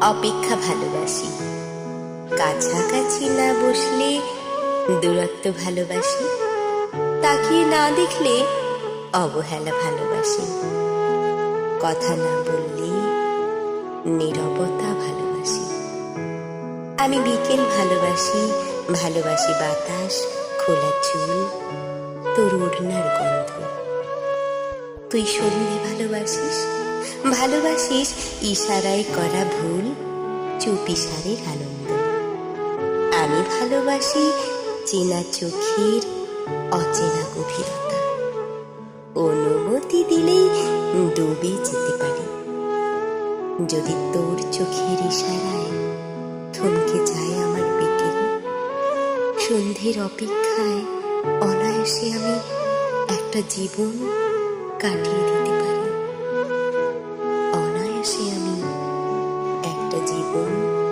অপেক্ষা ভালোবাসি। কাছাকাছি না বসলে দূরত্ব ভালোবাসি। তাকিয়ে না দেখলে অবহেলা ভালোবাসি। কথা না বললে নীরবতা ভালোবাসি। আমি বিকেল ভালোবাসি ভালোবাসি বাতাস, খোলা চুল, তোর ওড়নার গন্ধ। তুই সন্ধে ভালোবাসিস? ভালোবাসিস ইশারায় করা ভুল চুপিসারের আনন্দ। আমি ভালোবাসি চেনা চোখের অচেনা গভীরতা। অনুমতি দিলেই ডুবে যেতে পারি। যদি তোর চোখের ইশারায় থমকে যায় আমার বিকেল সন্ধ্যের অপেক্ষায় অনায়াসে আমি একটা জীবন কাটিয়ে দিতে পারি। অনায়াসে আমি। একটা জীবন